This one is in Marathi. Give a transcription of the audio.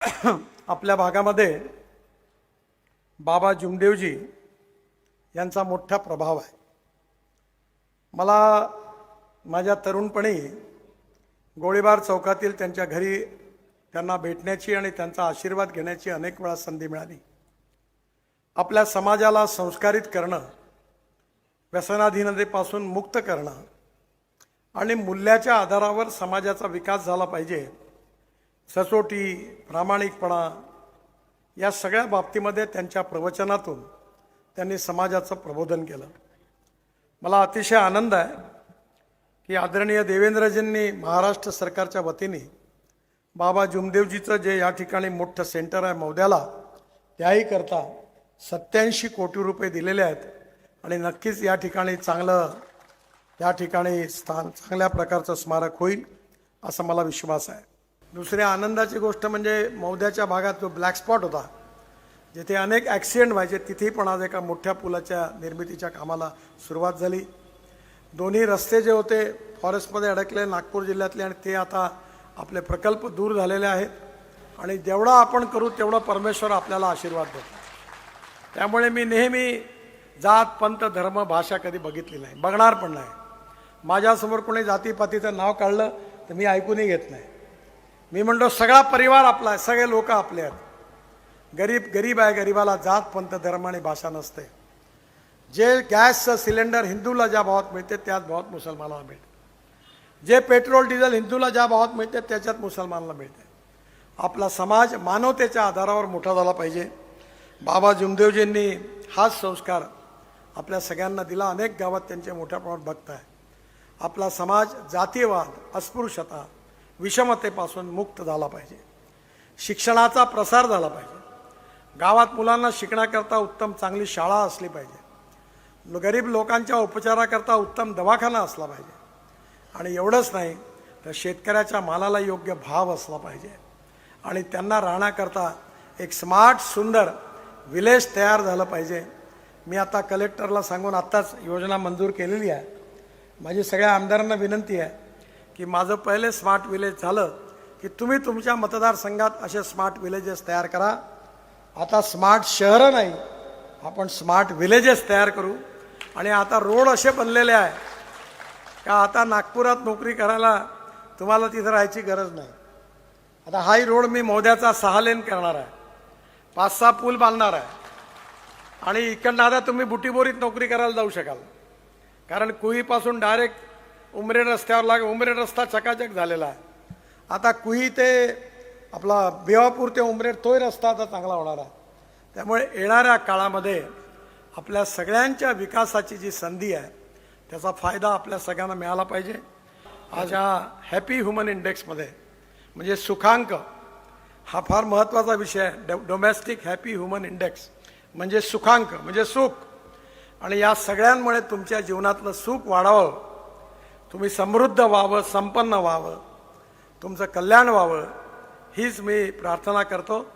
आपल्या भागामध्ये बाबा जुमदेवजी यांचा मोठा प्रभाव आहे. मला माझ्या तरुणपणी गोळीबार चौकातील त्यांच्या घरी त्यांना भेटण्याची आणि त्यांचा आशीर्वाद घेण्याची अनेक वेळा संधी मिळाली. आपल्या समाजाला संस्कारित करणं व्यसनाधीनतेपासून मुक्त करणं आणि मूल्याच्या आधारावर समाजाचा विकास झाला पाहिजे सचोटी प्रामाणिकपणा या सगळ्या बाबतीमध्ये त्यांच्या प्रवचनातून त्यांनी समाजाचं प्रबोधन केलं. मला अतिशय आनंद आहे की आदरणीय देवेंद्रजींनी महाराष्ट्र सरकारच्या वतीने बाबा जुमदेवजीचं जे या ठिकाणी मोठं सेंटर आहे मौद्याला त्याही करता सत्याऐंशी कोटी रुपये दिलेले आहेत आणि नक्कीच या ठिकाणी चांगलं या ठिकाणी स्थान चांगल्या प्रकारचं स्मारक होईल असा मला विश्वास आहे. दुसरी आनंदाची गोष्ट म्हणजे मौद्याच्या भागात जो ब्लॅक स्पॉट होता जिथे अनेक ॲक्सिडेंट व्हायचे तिथेही पण आज एका मोठ्या पुलाच्या निर्मितीच्या कामाला सुरुवात झाली. दोन्ही रस्ते जे होते फॉरेस्टमध्ये अडकले नागपूर जिल्ह्यातले आणि ते आता आपले प्रकल्प दूर झालेले आहेत. आणि जेवढा आपण करू तेवढा परमेश्वर आपल्याला आशीर्वाद देतो. त्यामुळे मी नेहमी जात पंथ धर्म भाषा कधी बघितली नाही. बघणार पण नाही. माझ्यासमोर कोणी जातीपातीचं नाव काढलं तर मी ऐकूनही घेत नाही. मी म्हणतो सगळा परिवार आपला आहे सगळे लोक आपले आहेत. गरीब गरीब आहे गरीबाला जात पंत धर्म आणि भाषा नसते. जे गॅसचं सिलेंडर हिंदूला ज्या भावात मिळते त्याच भावात मुसलमानाला मिळते. जे पेट्रोल डिझेल हिंदूला ज्या भावात मिळते त्याच्यात मुसलमानाला मिळते. आपला समाज मानवतेच्या आधारावर मोठा झाला पाहिजे. बाबा जुमदेवजींनी हाच संस्कार आपल्या सगळ्यांना दिला. अनेक गावात त्यांचे मोठ्या प्रमाणात भक्त आहे आपला समाज जातीयवाद अस्पृश्यता विषमतेपासून मुक्त झाला पाहिजे. शिक्षणाचा प्रसार झाला पाहिजे. गावात मुलांना शिकण्याकरता उत्तम चांगली शाळा असली पाहिजे. गरीब लोकांच्या उपचाराकरता उत्तम दवाखाना असला पाहिजे. आणि एवढंच नाही तर शेतकऱ्याच्या मालाला योग्य भाव असला पाहिजे. आणि त्यांना राहण्याकरता एक स्मार्ट सुंदर विलेज तयार झालं पाहिजे. मी आता कलेक्टरला सांगून आत्ताच योजना मंजूर केलेली आहे. माझी सगळ्या आमदारांना विनंती आहे. की माझं पहिले स्मार्ट विलेज झालं की तुम्ही तुमच्या मतदारसंघात असे स्मार्ट विलेजेस तयार करा. आता स्मार्ट शहरं नाही आपण स्मार्ट विलेजेस तयार करू. आणि आता रोड असे बनलेले आहे का आता नागपुरात नोकरी करायला तुम्हाला तिथं राहायची गरज नाही. आता हाही रोड मी मोद्याचा सहा लेन करणार आहे. पाच सहा पूल बांधणार आहे. आणि इकडनं आता तुम्ही बुटीबोरीत नोकरी करायला जाऊ शकाल. कारण कुईपासून डायरेक्ट उमरेड रस्त्यावर लाग उमरेड रस्ता चकाचक झालेला आहे. आता कुई ते आपला बेवापूर ते उमरेड तोही रस्ता आता चांगला होणार आहे. त्यामुळे येणाऱ्या काळामध्ये आपल्या सगळ्यांच्या विकासाची जी संधी आहे त्याचा फायदा आपल्या सगळ्यांना मिळाला पाहिजे. आज हॅपी ह्युमन इंडेक्समध्ये म्हणजे सुखांक हा फार महत्त्वाचा विषय आहे. डो डोमेस्टिक हॅपी ह्युमन इंडेक्स म्हणजे सुखांक म्हणजे सुख. आणि या सगळ्यांमुळे तुमच्या जीवनातलं सुख वाढावं तुम्ही समृद्ध व्हावं संपन्न व्हावं तुमचं कल्याण व्हावं हीच मी प्रार्थना करतो.